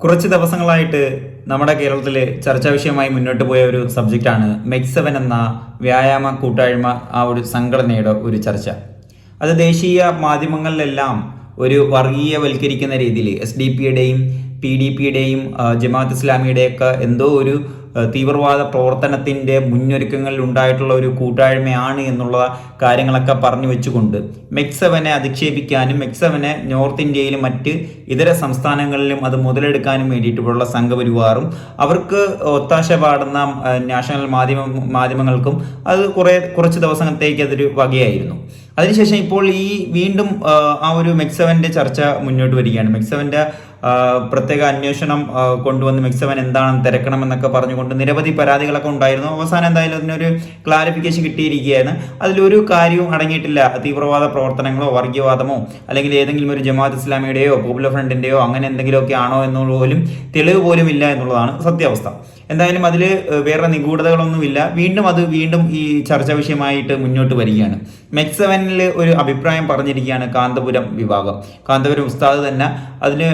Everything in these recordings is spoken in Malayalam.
കുറച്ച് ദിവസങ്ങളായിട്ട് നമ്മുടെ കേരളത്തിൽ ചർച്ചാ വിഷയമായി മുന്നോട്ട് പോയ ഒരു സബ്ജക്റ്റാണ് മെക്സവൻ എന്ന വ്യായാമ കൂട്ടായ്മ ആ ഒരു സംഘടനയുടെ ഒരു ചർച്ച. അത് ദേശീയ മാധ്യമങ്ങളിലെല്ലാം ഒരു വർഗീയവൽക്കരിക്കുന്ന രീതിയിൽ എസ് ഡി പിയുടെയും പി ഡി പിയുടെയും ജമാഅത്ത് ഇസ്ലാമിയുടെയൊക്കെ എന്തോ ഒരു തീവ്രവാദ പ്രവർത്തനത്തിന്റെ മുന്നൊരുക്കങ്ങളിൽ ഉണ്ടായിട്ടുള്ള ഒരു കൂട്ടായ്മയാണ് എന്നുള്ള കാര്യങ്ങളൊക്കെ പറഞ്ഞു വെച്ചുകൊണ്ട് മെക്സവനെ അധിക്ഷേപിക്കാനും മെക്സവനെ നോർത്ത് ഇന്ത്യയിലും മറ്റ് ഇതര സംസ്ഥാനങ്ങളിലും അത് മുതലെടുക്കാനും വേണ്ടിയിട്ടുള്ള സംഘപരിവാറും അവർക്ക് ഒത്താശ പാടുന്ന നാഷണൽ മാധ്യമ മാധ്യമങ്ങൾക്കും അത് കുറേ കുറച്ച് ദിവസത്തേക്ക് അതൊരു വകയായിരുന്നു. അതിനുശേഷം ഇപ്പോൾ ഈ വീണ്ടും ആ, ഒരു മെക്സവന്റെ ചർച്ച മുന്നോട്ട് വരികയാണ്. മെക്സവന്റെ ആ, പ്രത്യേക അന്വേഷണം കൊണ്ടുവന്ന് മെക്സവൻ എന്താണെന്ന് തിരക്കണമെന്നൊക്കെ പറഞ്ഞുകൊണ്ട് നിരവധി പരാതികളൊക്കെ ഉണ്ടായിരുന്നു. അവസാനം എന്തായാലും അതിനൊരു ക്ലാരിഫിക്കേഷൻ കിട്ടിയിരിക്കുകയാണ്. അതിലൊരു കാര്യവും അടങ്ങിയിട്ടില്ല. തീവ്രവാദ പ്രവർത്തനങ്ങളോ വർഗീയവാദമോ അല്ലെങ്കിൽ ഏതെങ്കിലും ഒരു ജമാഅത്ത് ഇസ്ലാമിയുടെയോ പോപ്പുലർ ഫ്രണ്ടിന്റെയോ അങ്ങനെ എന്തെങ്കിലുമൊക്കെ ആണോ എന്നുള്ള പോലും തെളിവ് പോലും ഇല്ല എന്നുള്ളതാണ് സത്യാവസ്ഥ. എന്തായാലും അതിൽ വേറെ നിഗൂഢതകളൊന്നുമില്ല. വീണ്ടും അത് വീണ്ടും ഈ ചർച്ചാ വിഷയമായിട്ട് മുന്നോട്ട് വരികയാണ്. മെക്സവനിൽ ഒരു അഭിപ്രായം പറഞ്ഞിരിക്കുകയാണ് കാന്തപുരം വിഭാഗം. കാന്തപുരം ഉസ്താദ് തന്നെ അതിന്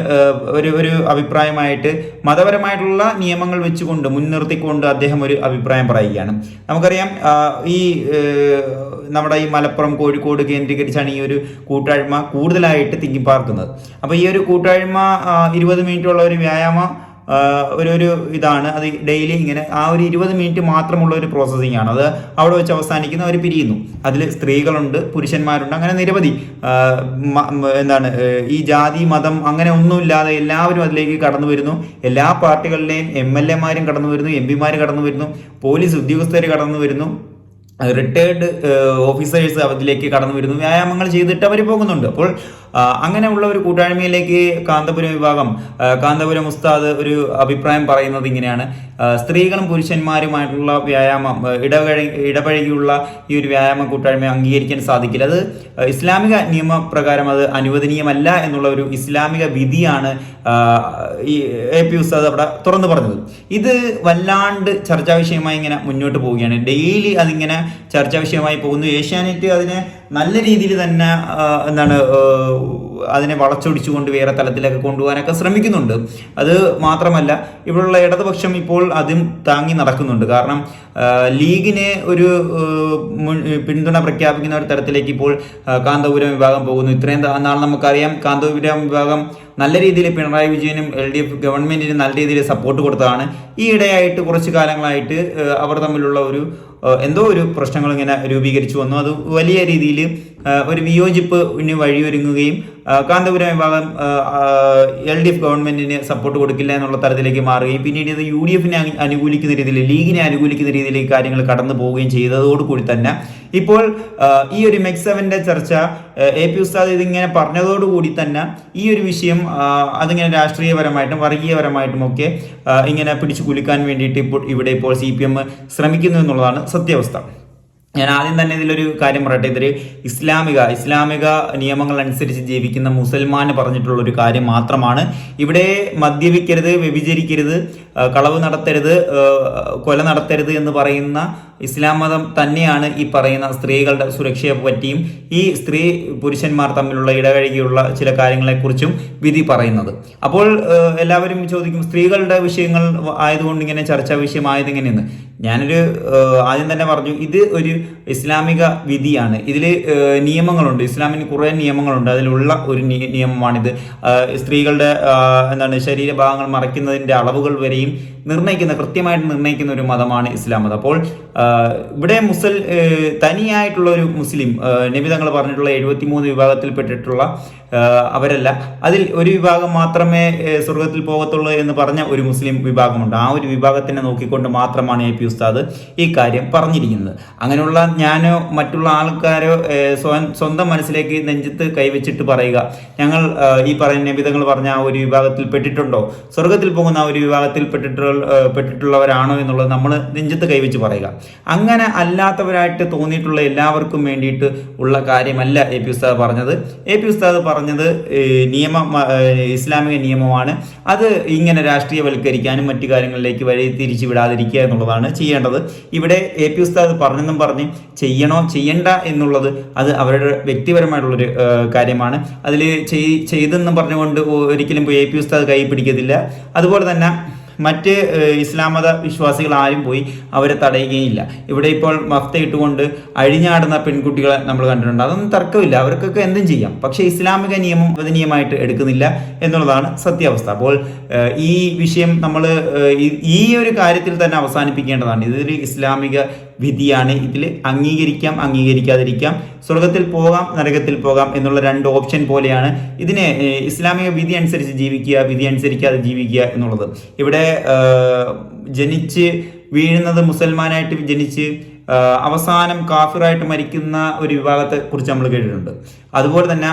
ഒരു ഒരു അഭിപ്രായമായിട്ട് മതപരമായിട്ടുള്ള നിയമങ്ങൾ വെച്ചുകൊണ്ട് മുൻനിർത്തിക്കൊണ്ട് അദ്ദേഹം ഒരു അഭിപ്രായം പറയുകയാണ്. നമുക്കറിയാം ഈ നമ്മുടെ ഈ മലപ്പുറം കോഴിക്കോട് കേന്ദ്രീകരിച്ചാണ് ഈ ഒരു കൂട്ടായ്മ കൂടുതലായിട്ട് തിങ്ങിപ്പാർക്കുന്നത്. അപ്പോൾ ഈ ഒരു കൂട്ടായ്മ ഇരുപത് മിനിറ്റുള്ള ഒരു വ്യായാമ ഒരു ഒരു ഇതാണ്. അത് ഡെയിലി ഇങ്ങനെ ആ ഒരു ഇരുപത് മിനിറ്റ് മാത്രമുള്ള ഒരു പ്രോസസ്സിംഗ് ആണ്. അത് അവിടെ വെച്ച് അവസാനിക്കുന്ന അവർ പിരിയുന്നു. അതിൽ സ്ത്രീകളുണ്ട് പുരുഷന്മാരുണ്ട് അങ്ങനെ നിരവധി എന്താണ് ഈ ജാതി മതം അങ്ങനെ ഒന്നുമില്ലാതെ എല്ലാവരും അതിലേക്ക് കടന്നു വരുന്നു. എല്ലാ പാർട്ടികളിലെയും എം എൽ എമാരും കടന്നു വരുന്നു എം പിമാർ കടന്നു വരുന്നു പോലീസ് ഉദ്യോഗസ്ഥർ കടന്നു വരുന്നു റിട്ടയർഡ് ഓഫീസേഴ്സ് അതിലേക്ക് കടന്നു വരുന്നു വ്യായാമങ്ങൾ ചെയ്തിട്ട് അവർ പോകുന്നുണ്ട്. അപ്പോൾ അങ്ങനെയുള്ള ഒരു കൂട്ടായ്മയിലേക്ക് കാന്തപുരം വിഭാഗം കാന്തപുരം ഉസ്താദ് ഒരു അഭിപ്രായം പറയുന്നത് ഇങ്ങനെയാണ്. സ്ത്രീകളും പുരുഷന്മാരുമായിട്ടുള്ള വ്യായാമം ഇടപഴ ഇടപഴകിയുള്ള ഈ ഒരു വ്യായാമ കൂട്ടായ്മ അംഗീകരിക്കാൻ സാധിക്കില്ല. അത് ഇസ്ലാമിക നിയമപ്രകാരം അത് അനുവദനീയമല്ല എന്നുള്ള ഒരു ഇസ്ലാമിക വിധിയാണ് ഈ എ പി ഉസ്താദ് അവിടെ തുറന്നു പറഞ്ഞത്. ഇത് വല്ലാണ്ട് ചർച്ചാ വിഷയമായി ഇങ്ങനെ മുന്നോട്ട് പോവുകയാണ്. ഡെയിലി അതിങ്ങനെ ചർച്ചാ വിഷയമായി പോകുന്നു. ഏഷ്യാനെറ്റ് അതിനെ നല്ല രീതിയിൽ തന്നെ എന്താണ് അതിനെ വളച്ചൊടിച്ചുകൊണ്ട് വേറെ തലത്തിലൊക്കെ കൊണ്ടുപോകാനൊക്കെ ശ്രമിക്കുന്നുണ്ട്. അത് മാത്രമല്ല ഇവിടെയുള്ള ഇടതുപക്ഷം ഇപ്പോൾ അതും താങ്ങി നടക്കുന്നുണ്ട്. കാരണം ലീഗിനെ ഒരു പിന്തുണ പ്രഖ്യാപിക്കുന്ന ഒരു തരത്തിലേക്ക് ഇപ്പോൾ കാന്തപുരം വിഭാഗം പോകുന്നു. ഇത്രയും നാൾ നമുക്കറിയാം കാന്തപുരം വിഭാഗം നല്ല രീതിയിൽ പിണറായി വിജയനും എൽ ഡി എഫ് ഗവൺമെന്റിന് നല്ല രീതിയിൽ സപ്പോർട്ട് കൊടുത്തതാണ്. ഈ ഇടയായിട്ട് കുറച്ച് കാലങ്ങളായിട്ട് അവർ തമ്മിലുള്ള ഒരു എന്തോ ഒരു പ്രശ്നങ്ങൾ ഇങ്ങനെ രൂപീകരിച്ചു വന്നു. അത് വലിയ രീതിയിൽ ഒരു വിയോജിപ്പ് വഴിയൊരുങ്ങുകയും കാന്തപുരം വിഭാഗം എൽ ഡി എഫ് ഗവൺമെന്റിന് സപ്പോർട്ട് കൊടുക്കില്ല എന്നുള്ള തരത്തിലേക്ക് മാറുകയും പിന്നീട് ഇത് യു ഡി എഫിനെ അനുകൂലിക്കുന്ന രീതിയിൽ ലീഗിനെ അനുകൂലിക്കുന്ന രീതിയിലേക്ക് കാര്യങ്ങൾ കടന്നു പോവുകയും ചെയ്തതോടുകൂടി തന്നെ ഇപ്പോൾ ഈ ഒരു മെക്സവന്റെ ചർച്ച എ പി ഉസ്താദ് ഇതിങ്ങനെ പറഞ്ഞതോടുകൂടി തന്നെ ഈ ഒരു വിഷയം അതിങ്ങനെ രാഷ്ട്രീയപരമായിട്ടും വർഗീയപരമായിട്ടും ഒക്കെ ഇങ്ങനെ പിടിച്ചു കുലുക്കാൻ വേണ്ടിയിട്ട് ഇപ്പോൾ ഇവിടെ ഇപ്പോൾ സി പി എം ശ്രമിക്കുന്നു എന്നുള്ളതാണ് സത്യാവസ്ഥ. ഞാൻ ആദ്യം തന്നെ ഇതിലൊരു കാര്യം പറയട്ടെ. ഇതൊരു ഇസ്ലാമിക ഇസ്ലാമിക നിയമങ്ങൾ അനുസരിച്ച് ജീവിക്കുന്ന മുസൽമാന് പറഞ്ഞിട്ടുള്ള ഒരു കാര്യം മാത്രമാണ്. ഇവിടെ മദ്യപിക്കരുത് വ്യഭിചരിക്കരുത് കളവ് നടത്തരുത് കൊല നടത്തരുത് എന്ന് പറയുന്ന ഇസ്ലാം മതം തന്നെയാണ് ഈ പറയുന്ന സ്ത്രീകളുടെ സുരക്ഷയെ പറ്റിയും ഈ സ്ത്രീ പുരുഷന്മാർ തമ്മിലുള്ള ഇടകഴുകിയുള്ള ചില കാര്യങ്ങളെക്കുറിച്ചും വിധി പറയുന്നത്. അപ്പോൾ എല്ലാവരും ചോദിക്കും സ്ത്രീകളുടെ വിഷയങ്ങൾ ആയതുകൊണ്ട് ഇങ്ങനെ ചർച്ചാ വിഷയമായത് എങ്ങനെയെന്ന്? ഞാനൊരു ആദ്യം തന്നെ പറഞ്ഞു ഇത് ഒരു ഇസ്ലാമിക വിധിയാണ്. ഇതിൽ നിയമങ്ങളുണ്ട്. ഇസ്ലാമിന് കുറേ നിയമങ്ങളുണ്ട്. അതിലുള്ള ഒരു നിയമമാണിത്. സ്ത്രീകളുടെ എന്താണ് ശരീരഭാഗങ്ങൾ മറയ്ക്കുന്നതിന്റെ അളവുകൾ വരെയും നിർണയിക്കുന്ന കൃത്യമായിട്ട് നിർണയിക്കുന്ന ഒരു മതമാണ് ഇസ്ലാം മതം. അപ്പോൾ ഇവിടെ മുസൽ തനിയായിട്ടുള്ള ഒരു മുസ്ലിം നബി തങ്ങൾ പറഞ്ഞിട്ടുള്ള എഴുപത്തിമൂന്ന് വിഭാഗത്തിൽപ്പെട്ടിട്ടുള്ള അവരല്ല. അതിൽ ഒരു വിഭാഗം മാത്രമേ സ്വർഗത്തിൽ പോകത്തുള്ളൂ എന്ന് പറഞ്ഞ ഒരു മുസ്ലിം വിഭാഗമുണ്ട്. ആ ഒരു വിഭാഗത്തിനെ നോക്കിക്കൊണ്ട് മാത്രമാണ് എ പി ഉസ്താദ് ഈ കാര്യം പറഞ്ഞിരിക്കുന്നത്. അങ്ങനെയുള്ള ഞാനോ മറ്റുള്ള ആൾക്കാരോ സ്വന്തം മനസ്സിലേക്ക് നെഞ്ചത്ത് കൈവച്ചിട്ട് പറയുക ഞങ്ങൾ ഈ പറയുന്ന നബിതങ്ങൾ പറഞ്ഞ ആ ഒരു വിഭാഗത്തിൽ പെട്ടിട്ടുണ്ടോ സ്വർഗത്തിൽ പോകുന്ന ആ ഒരു വിഭാഗത്തിൽ പെട്ടിട്ടുള്ള ആ, പെട്ടിട്ടുള്ളവരാണോ എന്നുള്ളത് നമ്മൾ നെഞ്ചത്ത് കൈവച്ച് പറയുക. അങ്ങനെ അല്ലാത്തവരായിട്ട് തോന്നിയിട്ടുള്ള എല്ലാവർക്കും വേണ്ടിയിട്ട് ഉള്ള കാര്യമല്ല എ പി ഉസ്താദ് പറഞ്ഞത്. എ പി ഉസ്താദ് പറഞ്ഞ പറഞ്ഞത് നിയമ ഇസ്ലാമിക നിയമമാണ്. അത് ഇങ്ങനെ രാഷ്ട്രീയവൽക്കരിക്കാനും മറ്റു കാര്യങ്ങളിലേക്ക് വഴി തിരിച്ചു വിടാതിരിക്കുക എന്നുള്ളതാണ് ചെയ്യേണ്ടത്. ഇവിടെ എ പി ഉസ്താദ് പറഞ്ഞെന്നും പറഞ്ഞ് ചെയ്യണോ ചെയ്യണ്ട എന്നുള്ളത് അത് അവരുടെ വ്യക്തിപരമായിട്ടുള്ളൊരു കാര്യമാണ്. അതിൽ ചെയ്തെന്നും പറഞ്ഞുകൊണ്ട് ഒരിക്കലും എ പി ഉസ്താദ് കൈ പിടിക്കത്തില്ല. അതുപോലെ തന്നെ മറ്റ് ഇസ്ലാം മത വിശ്വാസികൾ ആരും പോയി അവരെ തടയുകയില്ല. ഇവിടെ ഇപ്പോൾ മഫ്ത ഇട്ടുകൊണ്ട് അഴിഞ്ഞാടുന്ന പെൺകുട്ടികളെ നമ്മൾ കണ്ടിട്ടുണ്ട്. അതൊന്നും തർക്കമില്ല. അവർക്കൊക്കെ എന്തും ചെയ്യാം. പക്ഷേ ഇസ്ലാമിക നിയമം അനുവദനീയമായിട്ട് എടുക്കുന്നില്ല എന്നുള്ളതാണ് സത്യാവസ്ഥ. അപ്പോൾ ഈ വിഷയം നമ്മൾ ഈ ഒരു കാര്യത്തിൽ തന്നെ അവസാനിപ്പിക്കേണ്ടതാണ്. ഇതൊരു ഇസ്ലാമിക വിധിയാണ്. ഇതിൽ അംഗീകരിക്കാം അംഗീകരിക്കാതിരിക്കാം. സ്വർഗത്തിൽ പോകാം നരകത്തിൽ പോകാം എന്നുള്ള രണ്ട് ഓപ്ഷൻ പോലെയാണ് ഇതിനെ ഇസ്ലാമിക വിധി അനുസരിച്ച് ജീവിക്കുക വിധി അനുസരിക്കാതെ ജീവിക്കുക എന്നുള്ളത്. ഇവിടെ ജനിച്ച് വീഴുന്നത് മുസൽമാനായിട്ട് ജനിച്ച് അവസാനം കാഫിറായിട്ട് മരിക്കുന്ന ഒരു വിഭാഗത്തെ കുറിച്ച് നമ്മൾ കേട്ടിട്ടുണ്ട്. അതുപോലെ തന്നെ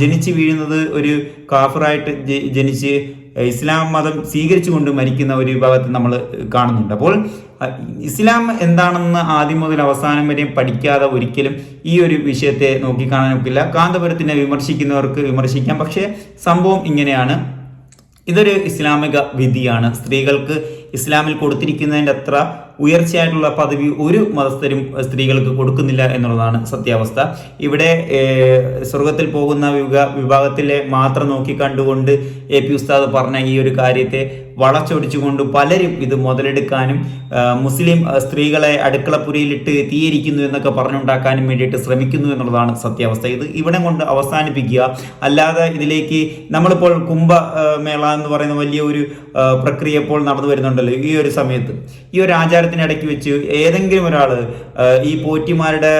ജനിച്ച് വീഴുന്നത് ഒരു കാഫിറായിട്ട് ജനിച്ച് ഇസ്ലാം മതം സ്വീകരിച്ചുകൊണ്ട് മരിക്കുന്ന ഒരു വിഭാഗത്തെ നമ്മൾ കാണുന്നുണ്ട്. അപ്പോൾ ഇസ്ലാം എന്താണെന്ന് ആദ്യം മുതൽ അവസാനം വരെയും പഠിക്കാതെ ഒരിക്കലും ഈ ഒരു വിഷയത്തെ നോക്കിക്കാണാൻ ഒക്കില്ല കാന്തപുരത്തിനെ വിമർശിക്കുന്നവർക്ക് വിമർശിക്കാം. പക്ഷേ സംഭവം ഇങ്ങനെയാണ്. ഇതൊരു ഇസ്ലാമിക വിധിയാണ്. സ്ത്രീകൾക്ക് ഇസ്ലാമിൽ കൊടുത്തിരിക്കുന്നതിന്റെ അത്ര ഉയർച്ചയായിട്ടുള്ള പദവി ഒരു മതസ്ഥരും സ്ത്രീകൾക്ക് കൊടുക്കുന്നില്ല എന്നുള്ളതാണ് സത്യാവസ്ഥ. ഇവിടെ സ്വർഗത്തിൽ പോകുന്ന വിഭാഗ വിഭാഗത്തിലെ മാത്രം നോക്കി കണ്ടുകൊണ്ട് എ പി ഉസ്താദ് പറഞ്ഞ ഈ ഒരു കാര്യത്തെ വളച്ചൊടിച്ചുകൊണ്ട് പലരും ഇത് മുതലെടുക്കാനും മുസ്ലിം സ്ത്രീകളെ അടുക്കളപ്പുരയിലിട്ട് തീയിരിക്കുന്നു എന്നൊക്കെ പറഞ്ഞുണ്ടാക്കാനും വേണ്ടിയിട്ട് ശ്രമിക്കുന്നു എന്നുള്ളതാണ് സത്യാവസ്ഥ. ഇത് ഇവിടെ കൊണ്ട് അവസാനിപ്പിക്കുക. അല്ലാതെ ഇതിലേക്ക് നമ്മളിപ്പോൾ കുംഭമേള എന്ന് പറയുന്ന വലിയ ഒരു പ്രക്രിയ ഇപ്പോൾ നടന്നു വരുന്നുണ്ടല്ലോ ഈ ഒരു സമയത്ത്. ഈ ഒരു ആചാരത്തിനിടയ്ക്ക് വെച്ച് ഏതെങ്കിലും ഒരാൾ ഈ പോറ്റിമാരുടെ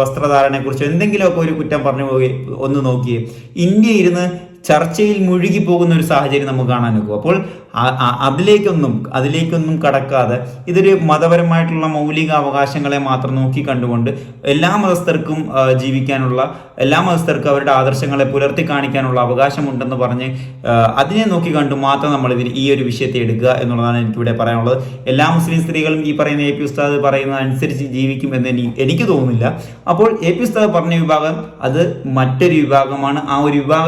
വസ്ത്രധാരണയെക്കുറിച്ച് വസ്ത്രധാരണയെ എന്തെങ്കിലുമൊക്കെ ഒരു കുറ്റം പറഞ്ഞു പോയി ഒന്ന് നോക്കിയേ. ഇന്ത്യ ഇരുന്ന് ചർച്ചയിൽ മുഴുകി പോകുന്ന ഒരു സാഹചര്യം നമുക്ക് കാണാൻ നോക്കും. അപ്പോൾ അതിലേക്കൊന്നും അതിലേക്കൊന്നും കടക്കാതെ ഇതൊരു മതപരമായിട്ടുള്ള മൗലിക അവകാശങ്ങളെ മാത്രം നോക്കി കണ്ടുകൊണ്ട് എല്ലാ മതസ്ഥർക്കും ജീവിക്കാനുള്ള എല്ലാ മതസ്ഥർക്കും അവരുടെ ആദർശങ്ങളെ പുലർത്തി കാണിക്കാനുള്ള അവകാശമുണ്ടെന്ന് പറഞ്ഞ് അതിനെ നോക്കി കണ്ടു മാത്രം നമ്മൾ ഈ ഒരു വിഷയത്തെ എടുക്കുക എന്നുള്ളതാണ് എനിക്കിവിടെ പറയാനുള്ളത്. എല്ലാ മുസ്ലിം സ്ത്രീകളും ഈ പറയുന്ന എ പി ഉസ്താദ് പറയുന്നത് അനുസരിച്ച് ജീവിക്കും എന്ന് എനിക്ക് തോന്നുന്നില്ല. അപ്പോൾ എ പി ഉസ്താദ് പറഞ്ഞ വിഭാഗം അത് മറ്റൊരു വിഭാഗമാണ്. ആ ഒരു വിഭാഗ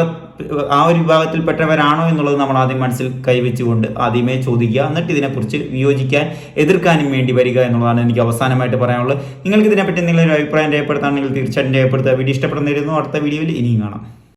ആ ഒരു വിഭാഗത്തിൽപ്പെട്ടവരാണോ എന്നുള്ളത് നമ്മൾ ആദ്യം മനസ്സിൽ കൈവച്ചുകൊണ്ട് ആദ്യമേ ചോദിക്കുക. എന്നിട്ട് ഇതിനെക്കുറിച്ച് വിയോജിക്കാൻ എതിർക്കാനും വേണ്ടി വരിക എന്നുള്ളതാണ് എനിക്ക് അവസാനമായിട്ട് പറയാനുള്ളത്. നിങ്ങൾക്ക് ഇതിനെപ്പറ്റി എന്തെങ്കിലും ഒരു അഭിപ്രായം രേഖപ്പെടുത്താണെങ്കിൽ തീർച്ചയായിട്ടും രേഖപ്പെടുത്തുക. വീഡിയോ ഇഷ്ടപ്പെടുന്നിരുന്നു അടുത്ത വീഡിയോയിൽ ഇനിയും കാണാം.